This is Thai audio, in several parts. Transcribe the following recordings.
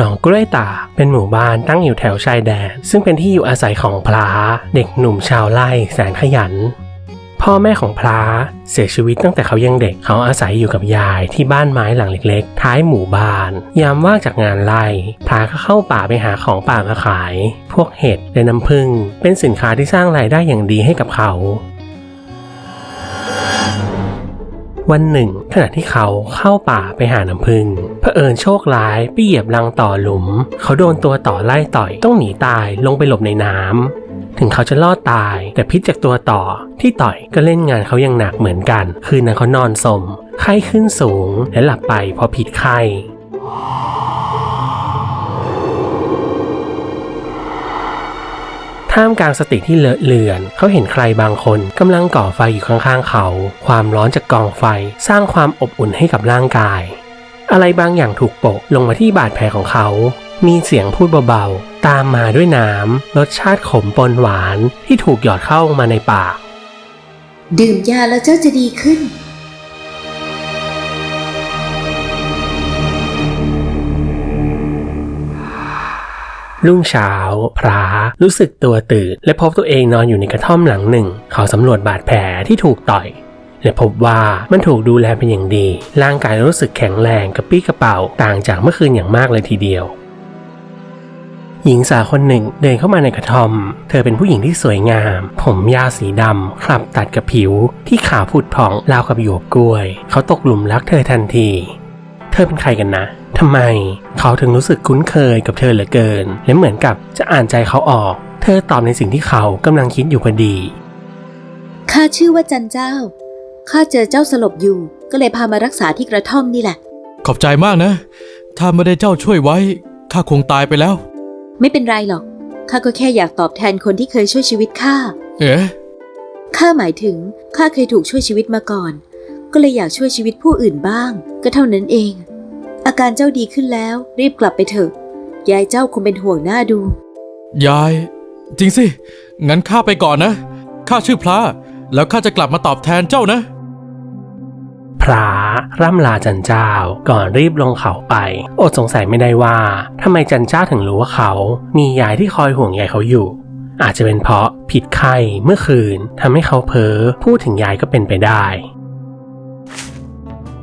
หนองกล้วยตาเป็นหมู่บ้านตั้งอยู่แถวชายแดน ซึ่งเป็นที่อยู่อาศัยของพลาเด็กหนุ่มชาวไร่แสนขยัน พ่อแม่ของพลาเสียชีวิตตั้งแต่เขายังเด็กเขาอาศัยอยู่กับยายที่บ้านไม้หลังเล็กๆ ท้ายหมู่บ้าน ยามว่างจากงานไร่พลาก็เข้าป่าไปหาของป่ามาขาย พวกเห็ดและน้ำผึ้งเป็นสินค้าที่สร้างรายได้อย่างดีให้กับเขา วันหนึ่ง ขณะที่เขาเข้าป่าไปหาน้ำพึ่งเผอิญโชคร้ายไปเหยียบรังต่อหลุม เขาโดนตัวต่อไล่ต่อยต้องหนีตายลงไปหลบในน้ำถึงเขาจะรอดตาย แต่พิษจากตัวต่อที่ต่อยก็เล่นงานเขาอย่างหนักเหมือนกัน คืนนั้นเขานอนสม ไข้ขึ้นสูงและหลับไปเพราะผิดไข้ ท่ามกลางสติที่เลอะเลือน เขาเห็นใครบางคนกำลังก่อไฟอยู่ข้างๆเขา ความร้อนจากกองไฟสร้างความอบอุ่นให้กับร่างกาย อะไรบางอย่างถูกโปะลงมาที่บาดแผลของเขา มีเสียงพูดเบาๆ ตามมาด้วยน้ำรสชาติขมปนหวานที่ถูกหยอดเข้ามาในปาก ดื่มยาแล้วเจ้าจะดีขึ้น รุ่งเช้าพระรู้สึกตัวตื่น และพบตัวเองนอนอยู่ในกระท่อมหลังหนึ่ง เขาสำรวจบาดแผลที่ถูกต่อย และพบว่ามันถูกดูแลเป็นอย่างดี ร่างกายรู้สึกแข็งแรงกระปี้กระเป๋าต่างจากเมื่อคืนอย่างมากเลยทีเดียว หญิงสาวคนหนึ่งเดินเข้ามาในกระท่อม เธอเป็นผู้หญิงที่สวยงาม ผมยาวสีดำคลับตัดกับผิว ที่ขาวผุดผ่องราวกับหยวกกล้วย เขาตกหลุมรักเธอทันที เธอเป็นใครกันนะ ทำไมเขาถึงรู้สึกคุ้นเคยกับเธอเหลือเกิน และเหมือนกับจะอ่านใจเขาออก เธอตอบในสิ่งที่เขากำลังคิดอยู่พอดี ข้าชื่อว่าจันเจ้า ข้าเจอเจ้าสลบอยู่ ก็เลยพามารักษาที่กระท่อมนี่แหละ ขอบใจมากนะ ถ้าไม่ได้เจ้าช่วยไว้ ข้าคงตายไปแล้ว ไม่เป็นไรหรอก ข้าก็แค่อยากตอบแทนคนที่เคยช่วยชีวิตข้า เอ๊ะข้าหมายถึงข้าเคยถูกช่วยชีวิตมาก่อน ก็เลยอยากช่วยชีวิตผู้อื่นบ้าง ก็เท่านั้นเองอา การเจ้าดีขึ้นแล้ว รีบกลับไปเถอะ ยายเจ้าคงเป็นห่วงหน้าดู ยาย จริงสิ งั้นข้าไปก่อนนะ ข้าชื่อพระ แล้วข้าจะกลับมาตอบแทนเจ้านะ พระร่ำลาจันเจ้าก่อนรีบลงเขาไป อดสงสัยไม่ได้ว่าทำไมจันเจ้าถึงรู้ว่าเขา มียายที่คอยห่วงใยเขาอยู่ อาจจะเป็นเพราะผิดไข้เมื่อคืนทำให้เขาเพ้อพูดถึงยายก็เป็นไปได้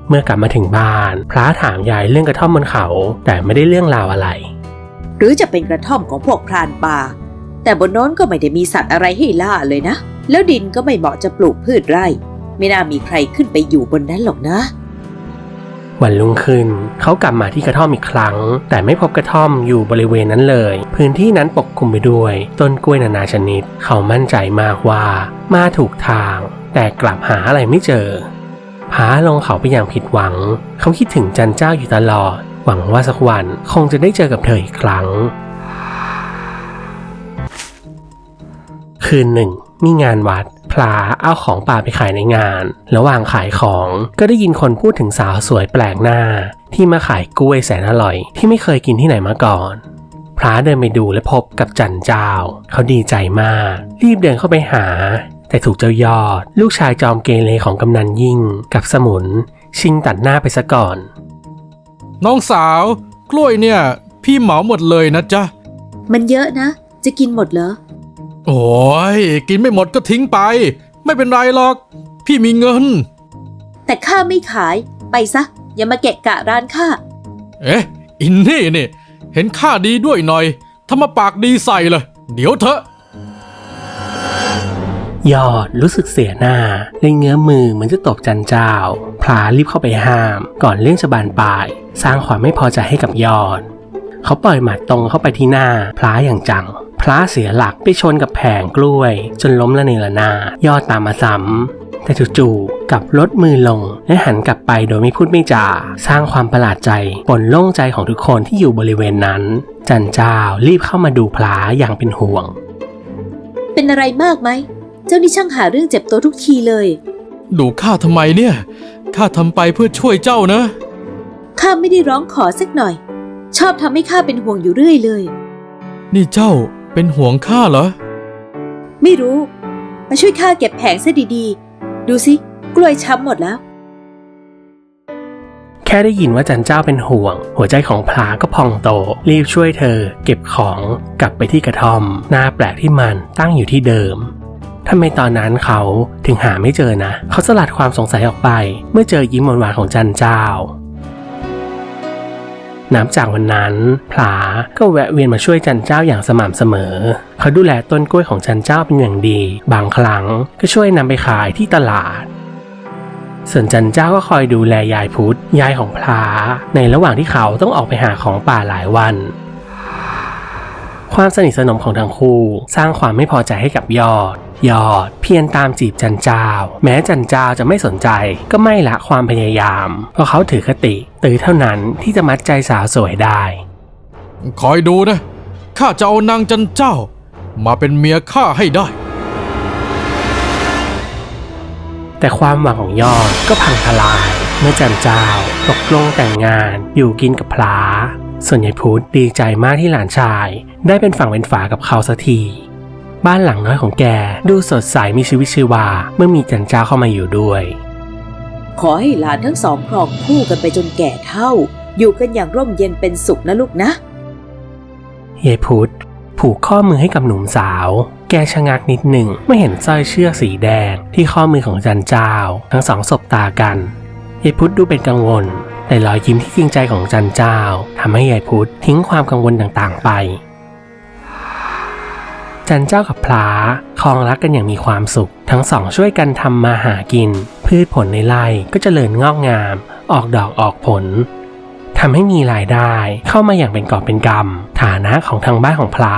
เมื่อกลับมาถึงบ้าน พระถามยายเรื่องกระท่อมบนเขา แต่ไม่ได้เรื่องราวอะไร หรือจะเป็นกระท่อมของพวกพรานป่า แต่บนโน้นก็ไม่ได้มีสัตว์อะไรให้ล่าเลยนะ แล้วดินก็ไม่เหมาะจะปลูกพืชไร่ ไม่น่ามีใครขึ้นไปอยู่บนนั้นหรอกนะวันรุ่งขึ้นเขากลับมาที่กระท่อมอีกครั้ง แต่ไม่พบกระท่อมอยู่บริเวณนั้นเลย พื้นที่นั้นปกคลุมไปด้วย ต้นกล้วยนานาชนิด เขามั่นใจมากว่า มาถูกทาง แต่กลับหาอะไรไม่เจอ พาลงเขาไปอย่างผิดหวัง เขาคิดถึงจันเจ้าอยู่ตลอด หวังว่าสักวันคงจะได้เจอกับเธออีกครั้ง คืนหนึ่ง มีงานวัด พลาเอาของป่าไปขายในงาน ระหว่างขายของก็ได้ยินคนพูดถึงสาวสวยแปลกหน้า ที่มาขายกล้วยแสนอร่อย ที่ไม่เคยกินที่ไหนมาก่อนพระเดินไปดูและพบกับจันเจ้า เขาดีใจมาก รีบเดินเข้าไปหา แต่ถูกเจ้ายอด ลูกชายจอมเกเรของกำนันยิ่ง กับสมุน ชิงตัดหน้าไปซะก่อน น้องสาว กล้วยเนี่ย พี่เหมาหมดเลยนะจ๊ะ มันเยอะนะ จะกินหมดเหรอ โอ้ยกินไม่หมดก็ทิ้งไป ไม่เป็นไรหรอก พี่มีเงิน แต่ข้าไม่ขายไปซะ อย่ามาเกะกะร้านข้าเอ๊ะ อินนี่นี่ เห็นข้าดีด้วยหน่อยทำมาปากดีใส่เลย เดี๋ยวเถอะ ยอดรู้สึกเสียหน้าเลยเงื้อมือเหมือนจะตบจันเจ้าพลารีบเข้าไปห้าม ก่อนเรื่องจะบานปลาย สร้างความไม่พอใจให้กับยอด เขาปล่อยหมัดตรงเข้าไปที่หน้าพลาอย่างจังพลาเสียหลักไปชนกับแผงกล้วย จนล้มละเนระนาดยอดตามมาซ้ำแต่จู่ๆกับลดมือลงและหันกลับไปโดยไม่พูดไม่จา สร้างความประหลาดใจปนโล่งใจของทุกคนที่อยู่บริเวณนั้น จันเจ้ารีบเข้ามาดูพลาอย่างเป็นห่วง เป็นอะไรมากไหม เจ้านี่ช่างหาเรื่องเจ็บตัวทุกทีเลย ดูข้าทำไมเนี่ย ข้าทำไปเพื่อช่วยเจ้านะ ข้าไม่ได้ร้องขอสักหน่อย ชอบทำให้ข้าเป็นห่วงอยู่เรื่อยเลย นี่เจ้าเป็นห่วงข้าเหรอ ไม่รู้ มาช่วยข้าเก็บแผงซะดีๆ ดูสิ กล้วยช้ำหมดแล้ว แค่ค่ได้ยินว่าจันเจ้าเป็นห่วง หัวใจของพลาก็พองโต รีบช่วยเธอ เก็บของกลับไปที่กระท่อม หน้าแปลกที่มันตั้งอยู่ที่เดิม ทำไมตอนนั้นเขาถึงหาไม่เจอนะ เขาสลัดความสงสัยออกไป เมื่อเจอยิ้มหวานๆของจันเจ้านับจากวันนั้นพลาก็แวะเวียนมาช่วยจันเจ้าอย่างสม่ำเสมอ เขาดูแลต้นกล้วยของจันเจ้าเป็นอย่างดี บางครั้งก็ช่วยนำไปขายที่ตลาด ส่วนจันเจ้าก็คอยดูแลยายพุธยายของพลาในระหว่างที่เขาต้องออกไปหาของป่าหลายวัน ความสนิทสนมของทั้งคู่ สร้างความไม่พอใจให้กับยอด ยอด เพียรตามจีบจันเจ้า แม้จันเจ้าจะไม่สนใจ ก็ไม่ละความพยายาม เพราะเขาถือคติตือเท่านั้นที่จะมัดใจสาวสวยได้ คอยดูนะข้าจะเอานางจันเจ้า มาเป็นเมียข้าให้ได้ แต่ความหวังของยอดก็พังทลาย เมื่อจันเจ้าตกลงแต่งงานอยู่กินกับพลา ส่วนยายพุธดีใจมากที่หลานชาย ได้เป็นฝั่งเป็นฝากับเขาสักที บ้านหลังน้อยของแกดูสดใสมีชีวิตชีวาเมื่อมีจันเจ้าเข้ามาอยู่ด้วย ขอให้หลานทั้งสองครองคู่กันไปจนแก่เท่า อยู่กันอย่างร่มเย็นเป็นสุขนะลูกนะยายพุธผูกข้อมือให้กับหนุ่มสาว แกชะงักนิดหนึ่งเมื่อเห็นสร้อยเชือกสีแดงที่ข้อมือของจันเจ้า ทั้งสองสบตากันยายพุธดูเป็นกังวล แต่รอยยิ้มที่จริงใจของจันเจ้าทำให้ยายพุธทิ้งความกังวลต่างๆไป จันเจ้ากับพลาคลองรักกันอย่างมีความสุข ทั้งสองช่วยกันทำมาหากิน พืชผลในไร่ก็เจริญงอกงาม ออกดอกออกผลทำให้มีรายได้เข้ามาอย่างเป็นกอบเป็นกำฐานะของทางบ้านของพลา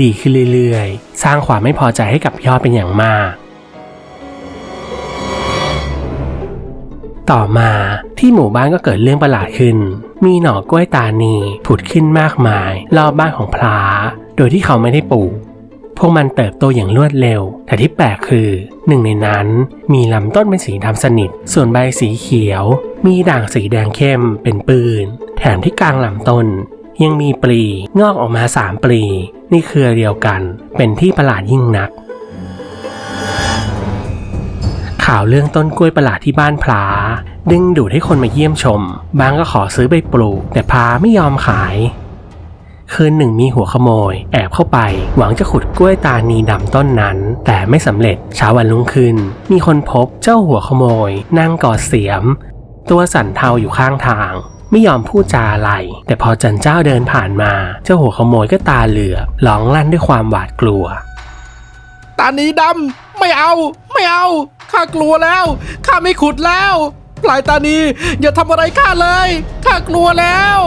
ดีขึ้นเรื่อยๆ สร้างความไม่พอใจให้กับยอดเป็นอย่างมาก ต่อมาที่หมู่บ้านก็เกิดเรื่องประหลาดขึ้น มีหน่อกล้วยตานีผุดขึ้นมากมาย รอบบ้านของพลาโดยที่เขาไม่ได้ปลูก พวกมันเติบโตอย่างรวดเร็ว แต่ที่แปลกคือหนึ่งในนั้นมีลำต้นเป็นสีดำสนิท ส่วนใบสีเขียว มีด่างสีแดงเข้มเป็นปืน แถมที่กลางลำต้น ยังมีปลีงอกออกมาสามปลีในเครือเดียวกัน เป็นที่ประหลาดยิ่งนัก ข่าวเรื่องต้นกล้วยประหลาดที่บ้านพลาดึงดูดให้คนมาเยี่ยมชม บางก็ขอซื้อไปปลูก แต่พลาไม่ยอมขาย คืนหนึ่งมีหัวขโมย แอบเข้าไป หวังจะขุดกล้วยตานีดำต้นนั้น แต่ไม่สำเร็จเช้าวันรุ่งขึ้น มีคนพบเจ้าหัวขโมย นั่งกอดเสียม ตัวสั่นเทาอยู่ข้างทาง ไม่ยอมพูดจาอะไร แต่พอจันเจ้าเดินผ่านมา เจ้าหัวขโมยก็ตาเหลือกร้องลั่นด้วยความหวาดกลัว ตานีดำไม่เอา ไม่เอา ข้ากลัวแล้ว ข้าไม่ขุดแล้วปลายตานีอย่าทำอะไรข้าเลย ข้ากลัวแล้ว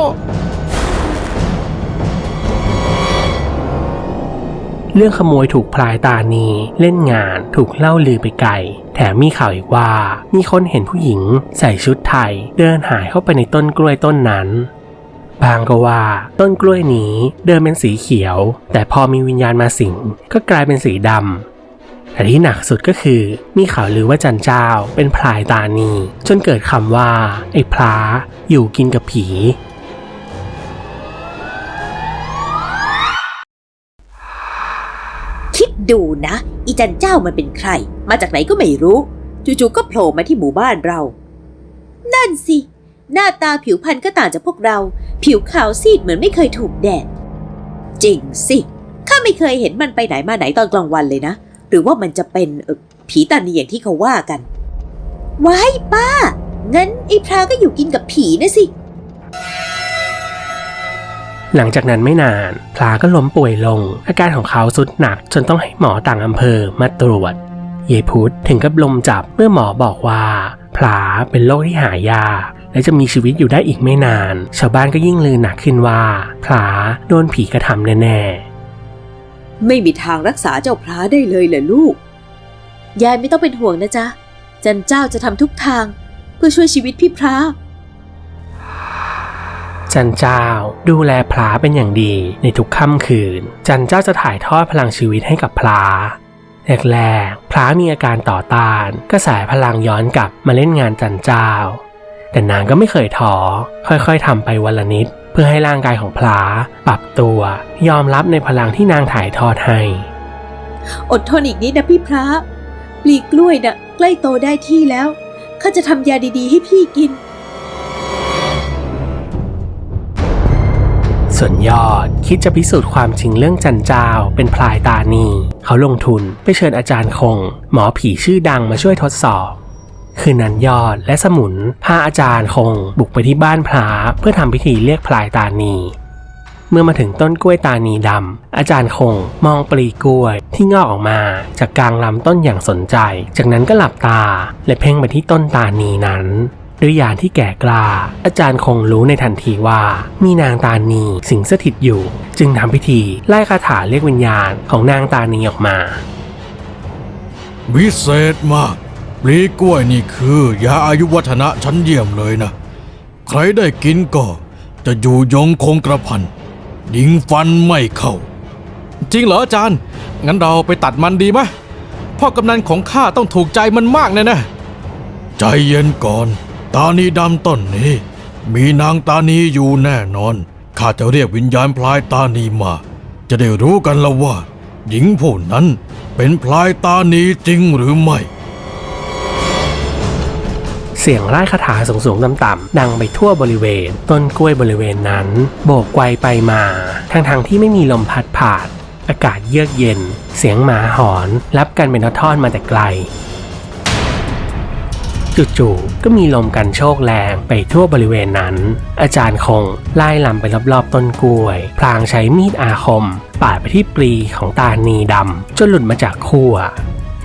เรื่องขโมยถูกพลายตานีเล่นงานถูกเล่าลือไปไกล แถมมีข่าวอีกว่า มีคนเห็นผู้หญิงใส่ชุดไทย เดินหายเข้าไปในต้นกล้วยต้นนั้น บางก็ว่า ต้นกล้วยนี้เดิมเป็นสีเขียว แต่พอมีวิญญาณมาสิงก็กลายเป็นสีดำ แต่ที่หนักสุดก็คือ มีข่าวลือว่าจันเจ้าเป็นพลายตานี จนเกิดคำว่า ไอ้พลาอยู่กินกับผีคิดดูนะ อีจันเจ้ามันเป็นใคร มาจากไหนก็ไม่รู้ จู่ๆก็โผล่มาที่หมู่บ้านเรา นั่นสิ หน้าตาผิวพรรณก็ต่างจากพวกเรา ผิวขาวซีดเหมือนไม่เคยถูกแดด จริงสิ ข้าไม่เคยเห็นมันไปไหนมาไหนตอนกลางวันเลยนะ หรือว่ามันจะเป็นผีตานีอย่างที่เขาว่ากัน ว้ายป้า งั้นไอ้พราก็อยู่กินกับผีนะสิ หลังจากนั้นไม่นานพลาก็ล้มป่วยลง อาการของเขาสุดหนักจนต้องให้หมอต่างอำเภอมาตรวจ เยพุทธถึงกับลมจับเมื่อหมอบอกว่าพลาเป็นโรคที่หายากและจะมีชีวิตอยู่ได้อีกไม่นาน ชาวบ้านก็ยิ่งลือหนักขึ้นว่าพลาโดนผีกระทำแน่ ไม่มีทางรักษาเจ้าพระได้เลยเหรอลูก ยายไม่ต้องเป็นห่วงนะจ๊ะ จันเจ้าจะทำทุกทาง เพื่อช่วยชีวิตพี่พระๆจันเจ้าดูแลพลาเป็นอย่างดีในทุกค่ำคืน จันเจ้าจะถ่ายทอดพลังชีวิตให้กับพลาแรกๆพลามีอาการต่อต้านก็สายพลังย้อนกลับมาเล่นงานจันเจ้า แต่นางก็ไม่เคยท้อค่อยๆทำไปวันละนิดเพื่อให้ร่างกายของพลาปรับตัวยอมรับในพลังที่นางถ่ายทอดให้ อดทนอีกนิดนะพี่พระปลีกล้วยนะ่ะใกล้โตได้ที่แล้วข้าจะทำยาดีๆ ให้พี่กิน ส่วนยอดคิดจะพิสูจน์ความจริงเรื่องจันเจ้าเป็นพลายตานี เขาลงทุนไปเชิญอาจารย์คง หมอผีชื่อดังมาช่วยทดสอบ คืนนั้นยอดและสมุนพาอาจารย์คงบุกไปที่บ้านพระเพื่อทำพิธีเรียกพลายตานีเมื่อมาถึงต้นกล้วยตานีดำ อาจารย์คงมองปลีกล้วยที่งอกออกมาจากกลางลำต้นอย่างสนใจ จากนั้นก็หลับตาและเพ่งไปที่ต้นตานีนั้นด้วยยานที่แก่กล้า อาจารย์คงรู้ในทันทีว่า มีนางตานีสิงสถิตอยู่ จึงทำพิธีไล่คาถาเรียกวิญญาณของนางตานีออกมา วิเศษมาก ปลีกล้วยนี่คือยาอายุวัฒนะชั้นเยี่ยมเลยนะ ใครได้กินก็จะอยู่ยงคงกระพันยิงฟันไม่เข้า จริงเหรออาจารย์ งั้นเราไปตัดมันดีไหมพ่อกำนันของข้าต้องถูกใจมันมากแน่ใจเย็นก่อน ตานีดำต้นนี้ มีนางตานีอยู่แน่นอน ข้าจะเรียกวิญญาณพลายตานีมา จะได้รู้กันแล้วว่า หญิงผู้นั้นเป็นพลายตานีจริงหรือไม่ เสียงไล่คาถาสูงๆต่ำๆดังไปทั่วบริเวณ ต้นกล้วยบริเวณนั้น โบกไกวไปมาทั้งๆที่ไม่มีลมพัดผ่าน อากาศเยือกเย็น เสียงหมาหอน รับกันเป็นทอดๆมาแต่ไกลจู่ๆ ก็มีลมกันโชกแรงไปทั่วบริเวณนั้น อาจารย์คงไล่ลำไปรอบๆต้นกล้วย พลางใช้มีดอาคม ปาดไปที่ปลีของตานีดำจนหลุดมาจากขั้ว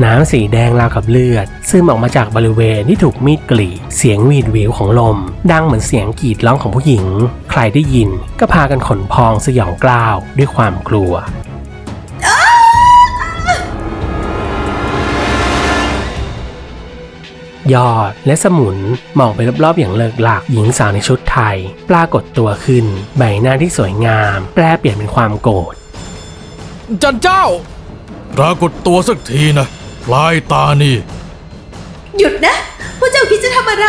น้ำสีแดงราวกับเลือด ซึมออกมาจากบริเวณที่ถูกมีดกรีดเสียงวีดวิวของลม ดังเหมือนเสียงกรีดร้องของผู้หญิง ใครได้ยินก็พากันขนพองสยองกล้าวด้วยความกลัวยอดและสมุนมองไปรอบๆอย่างเลิกหลักหญิงสาวในชุดไทย ปรากฏตัวขึ้น ใบหน้าที่สวยงาม แปลเปลี่ยนเป็นความโกรธจันเจ้า ปรากฏตัวสักทีนะ ลายตานีหยุดนะพวกเจ้าคิดจะทำอะไร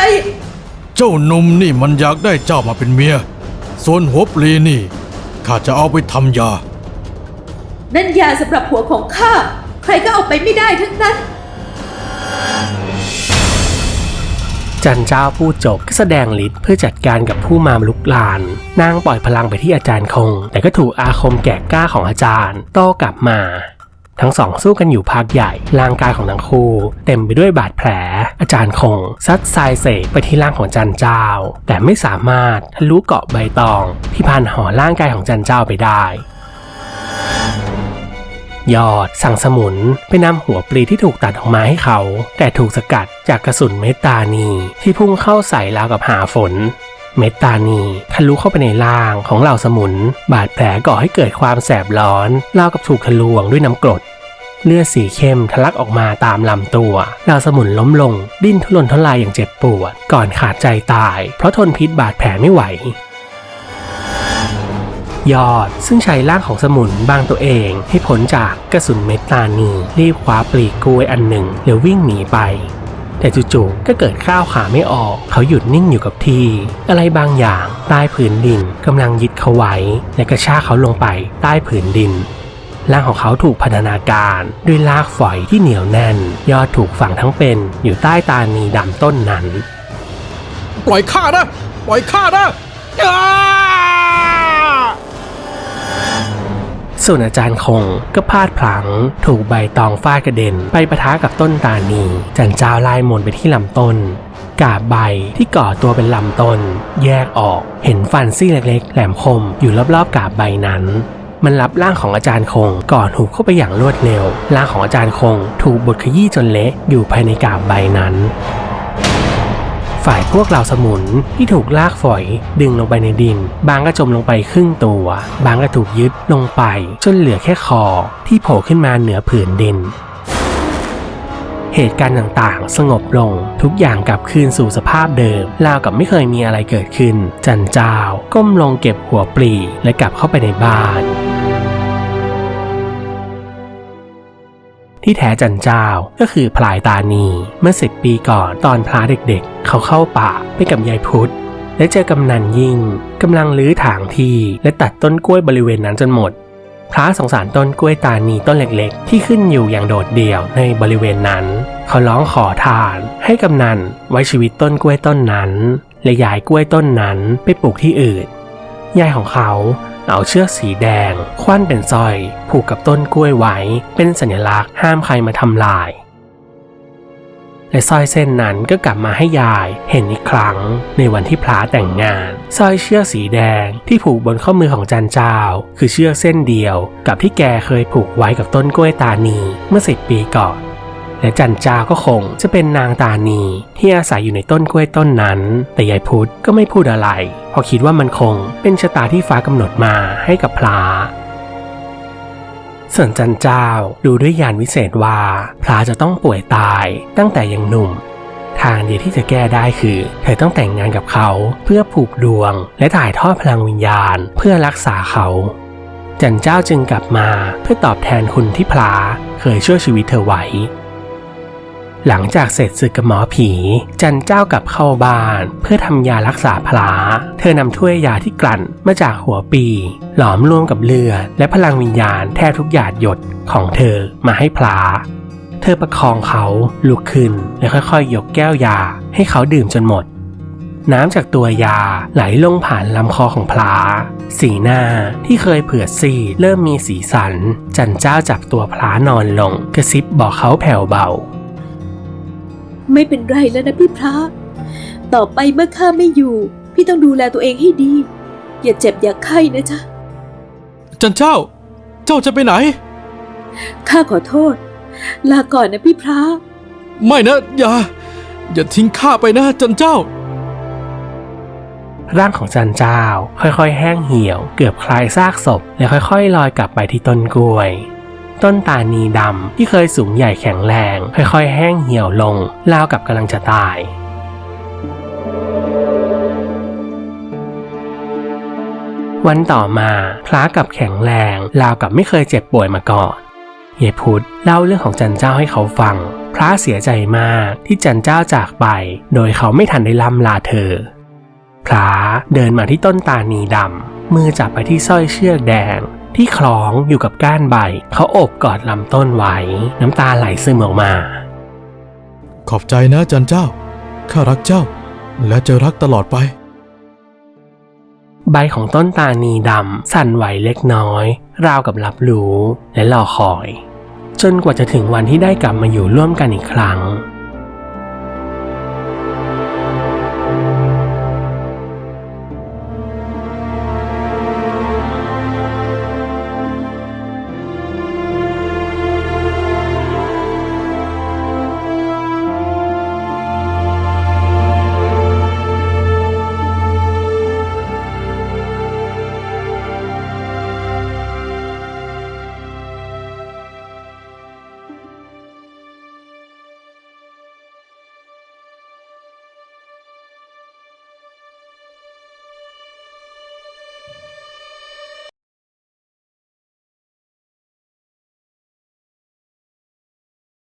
เจ้าหนุ่มนี่มันอยากได้เจ้ามาเป็นเมีย ส่วนหัวปลีนี่ ข้าจะเอาไปทำยา นั่นยาสำหรับผัวของข้า ใครก็เอาไปไม่ได้ทั้งนั้น จันเจ้าพูดจบก็แสดงฤทธิ์เพื่อจัดการกับผู้มาลุกลาน นางปล่อยพลังไปที่อาจารย์คง แต่ก็ถูกอาคมแก่กล้าของอาจารย์ โต้กลับมา ทั้งสองสู้กันอยู่พักใหญ่ ร่างกายของทั้งคู่ เต็มไปด้วยบาดแผล อาจารย์คง ซัดทรายเสกไปที่ร่างของจันเจ้า แต่ไม่สามารถทะลุเกาะใบตอง ที่พันห่อร่างกายของจันเจ้าไปได้ยอดสั่งสมุนไปนำหัวปลีที่ถูกตัดออกมาให้เขา แต่ถูกสกัดจากกระสุนเมตานีที่พุ่งเข้าใส่ราวกับหาฝน เมตตานีทะลุเข้าไปในร่างของเหล่าสมุน บาดแผลก่อให้เกิดความแสบร้อนราวกับถูกทะลวงด้วยน้ำกรด เลือดสีเข้มทะลักออกมาตามลำตัวเหล่าสมุนล้มลง ดิ้นทุรนทุรายอย่างเจ็บปวด ก่อนขาดใจตาย เพราะทนพิษบาดแผลไม่ไหวยอด ซึ่งใช้ร่างของสมุนบางตัวเอง ให้พ้นจากกระสุนเมตตานีรีบคว้าปลีกกล้วยอันหนึ่งแล้ววิ่งหนีไป แต่จู่ๆก็เกิดข้าวขาไม่ออก เขาหยุดนิ่งอยู่กับที่ อะไรบางอย่างใต้ผืนดินกำลังยึดเขาไว้ และกระชากเขาลงไปใต้ผืนดิน ร่างของเขาถูกพันธนาการด้วยลากฝอยที่เหนียวแน่น ยอดถูกฝังทั้งเป็นอยู่ใต้ตานีดำต้นนั้น ปล่อยข้านะ ปล่อยข้านะอ้าส่วนอาจารย์คงก็พลาดพลั้งถูกใบตองฟาดกระเด็น ไปปะทะกับต้นตานีจันเจ้าไล่มนต์ไปที่ลำต้น กาบใบที่ก่อตัวเป็นลำต้น แยกออกเห็นฟันซี่เล็กๆ แหลมคมอยู่รอบๆกาบใบนั้น มันรับร่างของอาจารย์คง ก่อนถูเข้าไปอย่างรวดเร็ว ร่างของอาจารย์คง ถูกบดขยี้จนเละอยู่ภายในกาบใบนั้นฝ่ายพวกเหล่าสมุนที่ถูกลากฝอยดึงลงไปในดิน บางก็จมลงไปครึ่งตัว บางก็ถูกยึดลงไป จนเหลือแค่คอที่โผล่ขึ้นมาเหนือผืนดิน เหตุการณ์ต่างๆ สงบลงทุกอย่างกลับคืนสู่สภาพเดิมราวกับไม่เคยมีอะไรเกิดขึ้น จันเจ้า ก้มลงเก็บหัวปลีและกลับเข้าไปในบ้าน ที่แท้จันเจ้าก็คือพลายตานีเมื่อสิบปีก่อนตอนพลาเด็กๆ เขาเข้าป่าไปกับยายพุธและเจอกำนันยิ่งกำลังลื้อถางที่และตัดต้นกล้วยบริเวณนั้นจนหมด พระสงสารต้นกล้วยตานีต้นเล็กๆ ที่ขึ้นอยู่อย่างโดดเดี่ยวในบริเวณนั้น เขาร้องขอทาน ให้กำนันไว้ชีวิตต้นกล้วยต้นนั้น และย้ายกล้วยต้นนั้นไปปลูกที่อื่นยายของเขา เอาเชือกสีแดงคว้านเป็นสร้อย ผูกกับต้นกล้วยไว้ เป็นสัญลักษณ์ห้ามใครมาทำลาย และสร้อยเส้นนั้นก็กลับมาให้ยายเห็นอีกครั้ง ในวันที่พลาแต่งงานสร้อยเชือกสีแดงที่ผูกบนข้อมือของจันเจ้า คือเชือกเส้นเดียว กับที่แกเคยผูกไว้กับต้นกล้วยตานีเมื่อสิบปีก่อนและจันเจ้าก็คงจะเป็นนางตานีที่อาศัยอยู่ในต้นกล้วยต้นนั้น แต่ยายพุธก็ไม่พูดอะไร เพราะคิดว่ามันคงเป็นชะตาที่ฟ้ากำหนดมาให้กับพลาส่วนจันเจ้าดูด้วยยานวิเศษว่าพลาจะต้องป่วยตายตั้งแต่ยังหนุ่ม ทางเดียวที่จะแก้ได้คือ เธอต้องแต่งงานกับเขาเพื่อผูกดวง และถ่ายทอดพลังวิญญาณเพื่อรักษาเขา จันเจ้าจึงกลับมาเพื่อตอบแทนคุณที่พลาเคยช่วยชีวิตเธอไว้ หลังจากเสร็จศึกกับหมอผี จันเจ้ากลับเข้าบ้าน เพื่อทำยารักษาพลาเธอนำถ้วยยาที่กลั่นมาจากหัวปี หลอมรวมกับเลือดและพลังวิญญาณแทบทุกหยาดหยดของเธอมาให้พลาเธอประคองเขาลุกขึ้นและค่อยๆ ยกแก้วยาให้เขาดื่มจนหมด น้ำจากตัวยาไหลลงผ่านลำคอของพลาสีหน้าที่เคยเผือดซีดเริ่มมีสีสัน จันเจ้าจับตัวพลานอนลง กระซิบบอกเขาแผ่วเบา ไม่เป็นไรแล้วนะพี่พระ ต่อไปเมื่อข้าไม่อยู่ พี่ต้องดูแลตัวเองให้ดี อย่าเจ็บอย่าไข้นะจ๊ะ จันเจ้า เจ้าจะไปไหน ข้าขอโทษ ลาก่อนนะพี่พระ ไม่นะ อย่า อย่าทิ้งข้าไปนะ จันเจ้า ร่างของจันเจ้า ค่อยๆ แห้งเหี่ยว เกือบคลายซากศพ และค่อยๆ ลอยกลับไปที่ต้นกล้วย ต้นตานีดำที่เคยสูงใหญ่แข็งแรง ค่อยๆ แห้งเหี่ยวลงราวกับกำลังจะตายวันต่อมาพระกับแข็งแรงราวกับไม่เคยเจ็บป่วยมาก่อนเยพุธเล่าเรื่องของจันเจ้าให้เขาฟัง พระเสียใจมากที่จันเจ้าจากไป โดยเขาไม่ทันได้ล่ำลาเธอพลาเดินมาที่ต้นตานีดำมือจับไปที่สร้อยเชือกแดง ที่คล้องอยู่กับก้านใบ เขาโอบกอดลำต้นไว้ น้ำตาไหลซึมออกมา ขอบใจนะจันเจ้า ข้ารักเจ้า และจะรักตลอดไป ใบของต้นตานีดำสั่นไหวเล็กน้อย ราวกับรับรู้และรอคอย จนกว่าจะถึงวันที่ได้กลับมาอยู่ร่วมกันอีกครั้ง